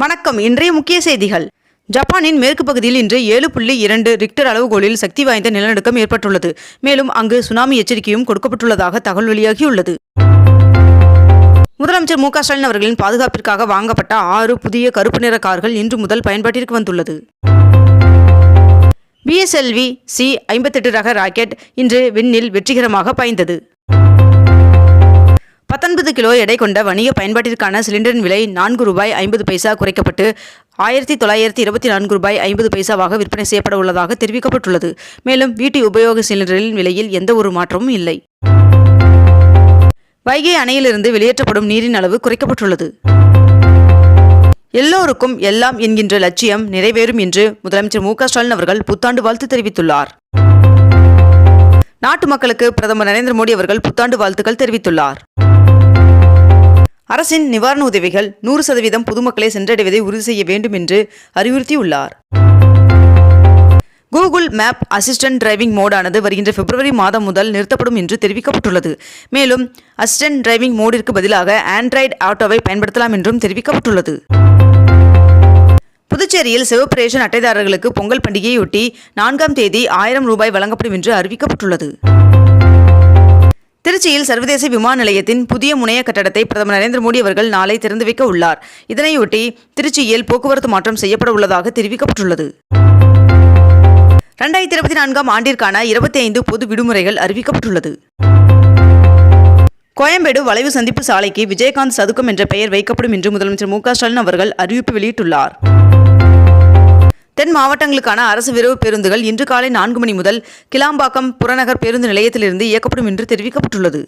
வணக்கம். இன்றைய முக்கிய செய்திகள். ஜப்பானின் மேற்கு பகுதியில் இன்று ஏழு புள்ளி இரண்டு ரிக்டர் அளவுகோலில் சக்தி வாய்ந்த நிலநடுக்கம் ஏற்பட்டுள்ளது. மேலும் அங்கு சுனாமி எச்சரிக்கையும் கொடுக்கப்பட்டுள்ளதாக தகவல் வெளியாகியுள்ளது. முதலமைச்சர் மு க ஸ்டாலின் அவர்களின் பாதுகாப்பிற்காக வாங்கப்பட்ட ஆறு புதிய கருப்பு நிற கார்கள் இன்று முதல் பயன்பாட்டிற்கு வந்துள்ளது. பிஎஸ்எல்வி சி ஐம்பத்தெட்டு ரக ராக்கெட் இன்று விண்ணில் வெற்றிகரமாக பாய்ந்தது. பத்தொன்பது கிலோ எடை கொண்ட வணிக பயன்பாட்டிற்கான சிலிண்டரின் விலை நான்கு ரூபாய் ஐம்பது பைசா குறைக்கப்பட்டு ஆயிரத்தி தொள்ளாயிரத்தி இருபத்தி நான்கு ரூபாய் ஐம்பது பைசாவாக விற்பனை செய்யப்பட உள்ளதாக தெரிவிக்கப்பட்டுள்ளது. மேலும் வீட்டு உபயோக சிலிண்டரின் விலையில் எந்த ஒரு மாற்றமும் இல்லை. வைகை அணையிலிருந்து வெளியேற்றப்படும் நீரின் அளவு குறைக்கப்பட்டுள்ளது. எல்லோருக்கும் எல்லாம் என்கின்ற லட்சியம் நிறைவேறும் என்று முதலமைச்சர் மு ஸ்டாலின் அவர்கள் புத்தாண்டு வாழ்த்து தெரிவித்துள்ளார். நாட்டு மக்களுக்கு பிரதமர் நரேந்திர மோடி அவர்கள் புத்தாண்டு வாழ்த்துக்கள் தெரிவித்துள்ளார். அரசின் நிவாரண உதவிகள் நூறு சதவீதம் பொதுமக்களை சென்றடைவதை உறுதி செய்ய வேண்டும் என்று அறிவுறுத்தியுள்ளார். கூகுள் மேப் அசிஸ்டன்ட் டிரைவிங் மோடானது வருகின்ற பிப்ரவரி மாதம் முதல் நிறுத்தப்படும் என்று தெரிவிக்கப்பட்டுள்ளது. மேலும் அசிஸ்டன்ட் டிரைவிங் மோடிற்கு பதிலாக ஆண்ட்ராய்டு ஆட்டோவை பயன்படுத்தலாம் என்றும் தெரிவிக்கப்பட்டுள்ளது. புதுச்சேரியில் சிவப்பு ரேஷன் அட்டைதாரர்களுக்கு பொங்கல் பண்டிகையொட்டி நான்காம் தேதி ஆயிரம் ரூபாய் வழங்கப்படும் என்று அறிவிக்கப்பட்டுள்ளது. திருச்சியில் சர்வதேச விமான நிலையத்தின் புதிய முனைய கட்டடத்தை பிரதமர் நரேந்திர மோடி அவர்கள் நாளை திறந்து வைக்க உள்ளார். இதனையொட்டி திருச்சியில் போக்குவரத்து மாற்றம் செய்யப்பட உள்ளதாக தெரிவிக்கப்பட்டுள்ளது. இரண்டாயிரத்தி இருபத்தி நான்காம் ஆண்டிற்கான இருபத்தி ஐந்து பொது விடுமுறைகள் அறிவிக்கப்பட்டுள்ளது. கோயம்பேடு வளைவு சந்திப்பு சாலைக்கு விஜயகாந்த் சதுக்கம் என்ற பெயர் வைக்கப்படும் என்று முதலமைச்சர் மு க ஸ்டாலின் அவர்கள் அறிவிப்பு வெளியிட்டுள்ளார். தென் மாவட்டங்களுக்கான அரசு விரைவு பேருந்துகள் இன்று காலை நான்கு மணி முதல் கிளாம்பாக்கம் புறநகர் பேருந்து நிலையத்திலிருந்து இயக்கப்படும் என்று தெரிவிக்கப்பட்டுள்ளது.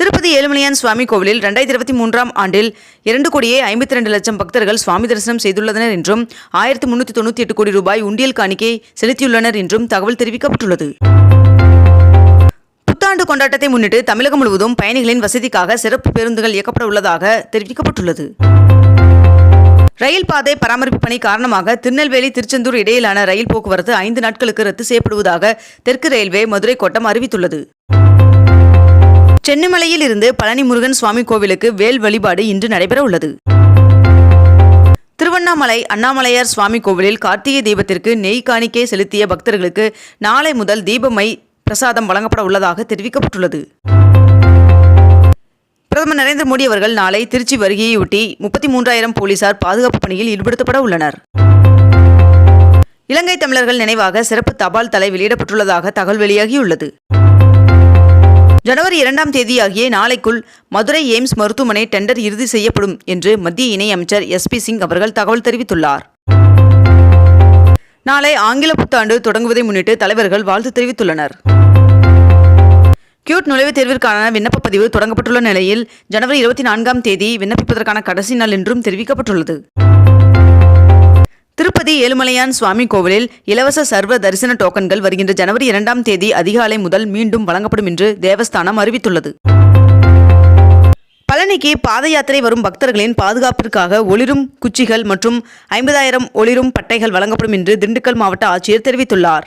திருப்பதி ஏழுமலையான் சுவாமி கோவிலில் இரண்டாயிரத்தி இருபத்தி மூன்றாம் ஆண்டில் இரண்டு கோடியே ஐம்பத்தி ரெண்டு லட்சம் பக்தர்கள் சுவாமி தரிசனம் செய்துள்ளனர் என்றும் ஆயிரத்தி முன்னூற்றி தொண்ணூற்றி எட்டு கோடி ரூபாய் உண்டியல் காணிக்கை செலுத்தியுள்ளனர் என்றும் தகவல் தெரிவிக்கப்பட்டுள்ளது. புத்தாண்டு கொண்டாட்டத்தை முன்னிட்டு தமிழகம் முழுவதும் பயணிகளின் வசதிக்காக சிறப்பு பேருந்துகள் இயக்கப்பட உள்ளதாக தெரிவிக்கப்பட்டுள்ளது. ரயில் பாதை பராமரிப்பு பணி காரணமாக திருநெல்வேலி திருச்செந்தூர் இடையிலான ரயில் போக்குவரத்து ஐந்து நாட்களுக்கு ரத்து செய்யப்படுவதாக தெற்கு ரயில்வே மதுரை கோட்டம் அறிவித்துள்ளது. சென்னிமலையில் இருந்து பழனி முருகன் சுவாமி கோவிலுக்கு வேல் வழிபாடு இன்று நடைபெற உள்ளது திருவண்ணாமலை அண்ணாமலையார் சுவாமி கோவிலில் கார்த்திகை தீபத்திற்கு நெய் காணிக்கை செலுத்திய பக்தர்களுக்கு நாளை முதல் தீபமை பிரசாதம் வழங்கப்பட உள்ளதாக தெரிவிக்கப்பட்டுள்ளது. பிரதமர் நரேந்திர மோடி அவர்கள் நாளை திருச்சி வருகையையொட்டி முப்பத்தி மூன்றாயிரம் போலீசார் பாதுகாப்பு பணியில் ஈடுபடுத்தப்பட உள்ளனர். இலங்கை தமிழர்கள் நினைவாக சிறப்பு தபால் தலை வெளியிடப்பட்டுள்ளதாக தகவல் வெளியாகியுள்ளது. ஜனவரி இரண்டாம் தேதியாகிய நாளைக்குள் மதுரை எய்ம்ஸ் மருத்துவமனை டெண்டர் இறுதி செய்யப்படும் என்று மத்திய இணையமைச்சர் எஸ் பி சிங் அவர்கள் தகவல் தெரிவித்துள்ளார். நாளை ஆங்கில புத்தாண்டு தொடங்குவதை முன்னிட்டு தலைவர்கள் வாழ்த்து தெரிவித்துள்ளனர். கியூட் நுழைவுத் தேர்விற்கான விண்ணப்ப பதிவு தொடங்கப்பட்டுள்ள நிலையில் ஜனவரி இருபத்தி நான்காம் தேதி விண்ணப்பிப்பதற்கான கடைசி நாள் என்றும் தெரிவிக்கப்பட்டுள்ளது. திருப்பதி ஏழுமலையான் சுவாமி கோவிலில் இலவச சர்வ தரிசன டோக்கன்கள் வருகின்ற ஜனவரி இரண்டாம் தேதி அதிகாலை முதல் மீண்டும் வழங்கப்படும் என்று தேவஸ்தானம் அறிவித்துள்ளது. பழனிக்கு பாத யாத்திரை வரும் பக்தர்களின் பாதுகாப்பிற்காக ஒளிரும் குச்சிகள் மற்றும் ஐம்பதாயிரம் ஒளிரும் பட்டைகள் வழங்கப்படும் என்று திண்டுக்கல் மாவட்ட ஆட்சியர் தெரிவித்துள்ளார்.